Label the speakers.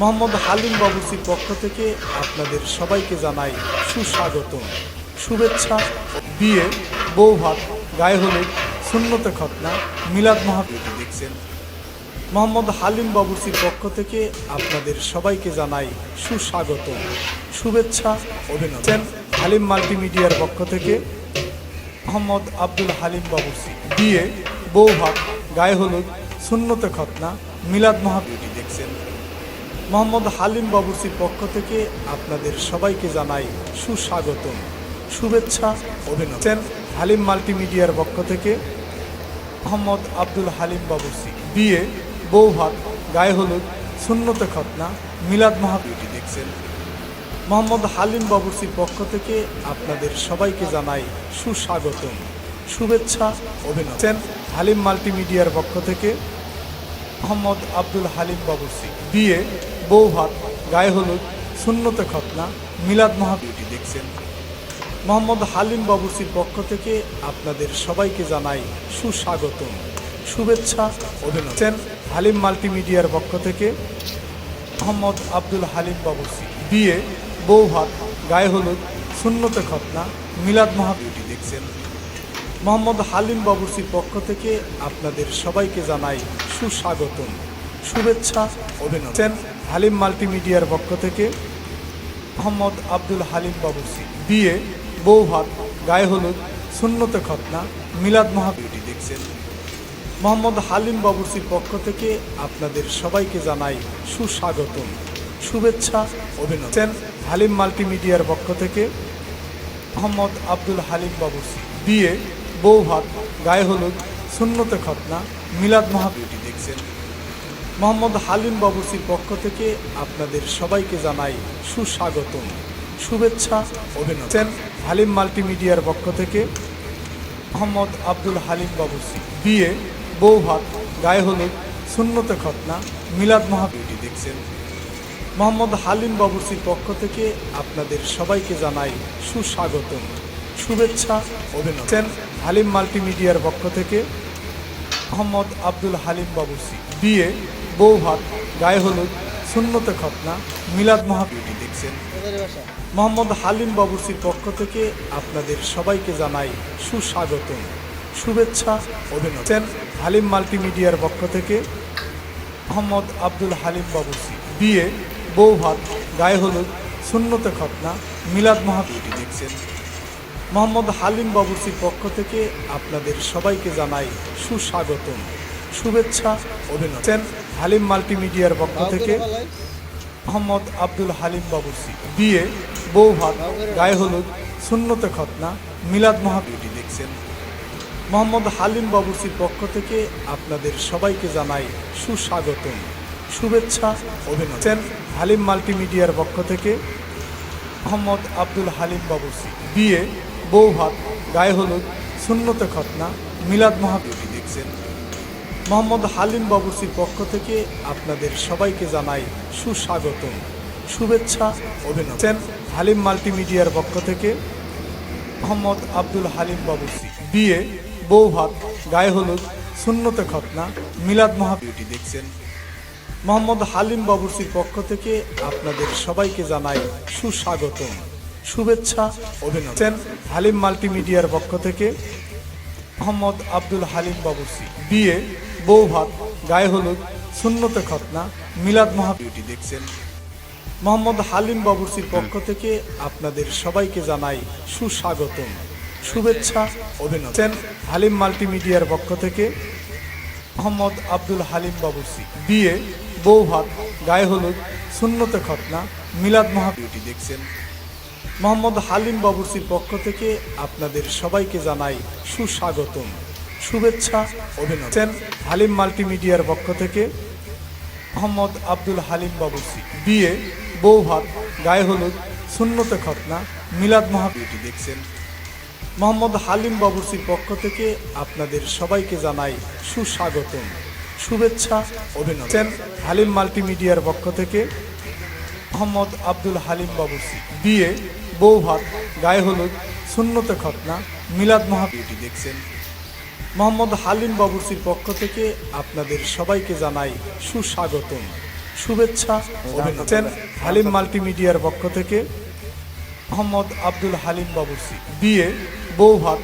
Speaker 1: মোহাম্মদ হালিম বাবুসির পক্ষ থেকে আপনাদের সবাইকে জানাই সুস্বাগত। শুভেচ্ছা, বিয়ে, বৌভাত, গায়ে হলুদ, সুন্নতে খতনা, মিলাদ মহাপ্রীতি দেখছেন। মোহাম্মদ হালিম বাবুসির পক্ষ থেকে আপনাদের সবাইকে জানাই সুস্বাগত। শুভেচ্ছা, অভিনন্দন। হালিম মাল্টিমিডিয়ার পক্ষ থেকে মোহাম্মদ আব্দুল হালিম বাবুসি বিয়ে, বৌভাত, গায়ে হলুদ, সুন্নতে খতনা, মিলাদ মহাপ্রীতি দেখছেন। মোহাম্মদ হালিম বাবুসির পক্ষ থেকে আপনাদের সবাইকে জানাই সুস্বাগত শুভেচ্ছা, অভিনন্দন। হালিম মাল্টিমিডিয়ার পক্ষ থেকে মোহাম্মদ আব্দুল হালিম বাবুসি বিয়ে বৌভাত গায়ে হলুদ, সুন্নতে খতনা, মিলাদ মহাপ্রীতি দেখছেন। মোহাম্মদ হালিম বাবুসির পক্ষ থেকে আপনাদের সবাইকে জানাই সুস্বাগত শুভেচ্ছা, অভিনন্দন। হালিম মাল্টিমিডিয়ার পক্ষ থেকে মোহাম্মদ আব্দুল হালিম বাবুসি বিয়ে বৌভাত গায়ে হলুদ, শূন্যতে খতনা, মিলাদ মহাবিউটি দেখছেন। মোহাম্মদ হালিম বাবুসির পক্ষ থেকে আপনাদের সবাইকে জানাই সুস্বাগতম। শুভেচ্ছা, অভিনন্দন। হালিম মাল্টিমিডিয়ার পক্ষ থেকে মোহাম্মদ আব্দুল হালিম বাবুসি বিয়ে বউ বৌভাত গায়ে হলুদ সুন্নতে খতনা, মিলাদ মহাবিউটি দেখছেন। মোহাম্মদ হালিম বাবুসির পক্ষ থেকে আপনাদের সবাইকে জানাই সুস্বাগতম। শুভেচ্ছা, অভিনন্দন। হালিম মাল্টিমিডিয়ার পক্ষ থেকে মোহাম্মদ আব্দুল হালিম বাবুসি বিয়ে বৌভাত গায়ে হলুদ, সুন্নতে খতনা, মিলাদ মহাবিউটি দেখছেন। মোহাম্মদ হালিম বাবুসির পক্ষ থেকে আপনাদের সবাইকে জানাই সুস্বাগতম, শুভেচ্ছা, অভিনন্দন। হালিম মাল্টিমিডিয়ার পক্ষ থেকে মোহাম্মদ আব্দুল হালিম বাবুসি বিয়ে, বউ বৌভাত গায়ে হলুদ, সুন্নতে খতনা, মিলাদ মহাবিউটি দেখছেন। মোহাম্মদ হালিম বাবুসির পক্ষ থেকে আপনাদের সবাইকে জানাই সুস্বাগতম। শুভেচ্ছা, অভিনন্দন। হালিম মাল্টিমিডিয়ার পক্ষ থেকে মোহাম্মদ আব্দুল হালিম বাবুসি বিয়ে বৌভাত গায়ে হলুদ, সুন্নতে খতনা, মিলাদ মহাবিউটি দেখছেন। মোহাম্মদ হালিম বাবুসির পক্ষ থেকে আপনাদের সবাইকে জানাই সুস্বাগতম। শুভেচ্ছা, অভিনন্দন। হালিম মাল্টিমিডিয়ার পক্ষ থেকে মোহাম্মদ আব্দুল হালিম বাবুসি বিয়ে বৌভাত গায়ে হলুদ, শূন্যতে খতনা, মিলাদ মহাবিউটি দেখছেন। মোহাম্মদ হালিম বাবুসির পক্ষ থেকে আপনাদের সবাইকে জানাই সুস্বাগত শুভেচ্ছা, অভিনন্দন। হালিম মাল্টিমিডিয়ার পক্ষ থেকে মোহাম্মদ আব্দুল হালিম বাবুসি বিয়ে বৌভাত গায়ে হলুদ, শূন্যতে খতনা, মিলাদ মহাবিউটি দেখছেন। মোহাম্মদ হালিম বাবুসির পক্ষ থেকে আপনাদের সবাইকে জানাই সুস্বাগতম। শুভেচ্ছা অভিনন্দন। হালিম মাল্টিমিডিয়ার পক্ষ থেকে মোহাম্মদ আব্দুল হালিম বাবুসি বিয়ে, বৌভাত, গায়ে হলুদ, সুন্নতে খতনা, মিলাদ মহাবিউটি দেখছেন। মোহাম্মদ হালিম বাবুসির পক্ষ থেকে আপনাদের সবাইকে জানাই সুস্বাগতম। শুভেচ্ছা অভিনন্দন। হালিম মাল্টিমিডিয়ার পক্ষ থেকে মোহাম্মদ আব্দুল হালিম বাবুসি বিয়ে, বৌভাত, গায়ে হলুদ, সুন্নতে খতনা, মিলাদ মহাবিউটি দেখছেন। মোহাম্মদ হালিম বাবুসির পক্ষ থেকে আপনাদের সবাইকে জানাই সুস্বাগত শুভেচ্ছা, অভিনন্দন। হালিম মাল্টিমিডিয়ার পক্ষ থেকে মোহাম্মদ আব্দুল হালিম বাবুসি বিয়ে, বউ বৌভাত গায়ে হলুদ, সুন্নতে খতনা, মিলাদ মহাবিউটি দেখছেন। মোহাম্মদ হালিম বাবুসির পক্ষ থেকে আপনাদের সবাইকে জানাই সুস্বাগত শুভেচ্ছা, অভিনন্দন। হালিম মাল্টিমিডিয়ার পক্ষ থেকে মোহাম্মদ আব্দুল হালিম বাবুসি বিয়ে বৌভাত গায়ে হলুদ সুন্নতে খতনা মিলাদ মহাবিউটি দেখছেন। মোহাম্মদ হালিম বাবুসির পক্ষ থেকে আপনাদের সবাইকে জানাই সুস্বাগতম। শুভেচ্ছা অভিনন্দন। হালিম মাল্টিমিডিয়ার পক্ষ থেকে মোহাম্মদ আব্দুল হালিম বাবুসি বিয়ে বৌভাত গায়ে হলুদ সুন্নতে খতনা মিলাদ মহাবিউটি দেখছেন। মোহাম্মদ হালিম বাবুসির পক্ষ থেকে আপনাদের সবাইকে জানাই সুস্বাগতম। শুভেচ্ছা। অভিনন্দন। হালিম মাল্টিমিডিয়ার পক্ষ থেকে মোহাম্মদ আব্দুল হালিম বাবুসি বিয়ে বৌভাত গায়ে হলুদ সুন্নতে খতনা মিলাদ মহাবিউটি দেখছেন। মোহাম্মদ হালিম বাবুসির পক্ষ থেকে আপনাদের সবাইকে জানাই সুস্বাগতম। শুভেচ্ছা। অভিনন্দন। হালিম মাল্টিমিডিয়ার পক্ষ থেকে মোহাম্মদ আব্দুল হালিম বাবুসি বিয়ে বৌভাত গায়ে হলুদ সুন্নতে খতনা মিলাদ মহাবিউটি দেখছেন। মোহাম্মদ হালিম বাবুসির পক্ষ থেকে আপনাদের সবাইকে জানাই সুস্বাগতম। শুভেচ্ছা, অভিনন্দন। হালিম মাল্টিমিডিয়ার পক্ষ থেকে মোহাম্মদ আব্দুল হালিম বাবুসি বিয়ে, বউ ভাত।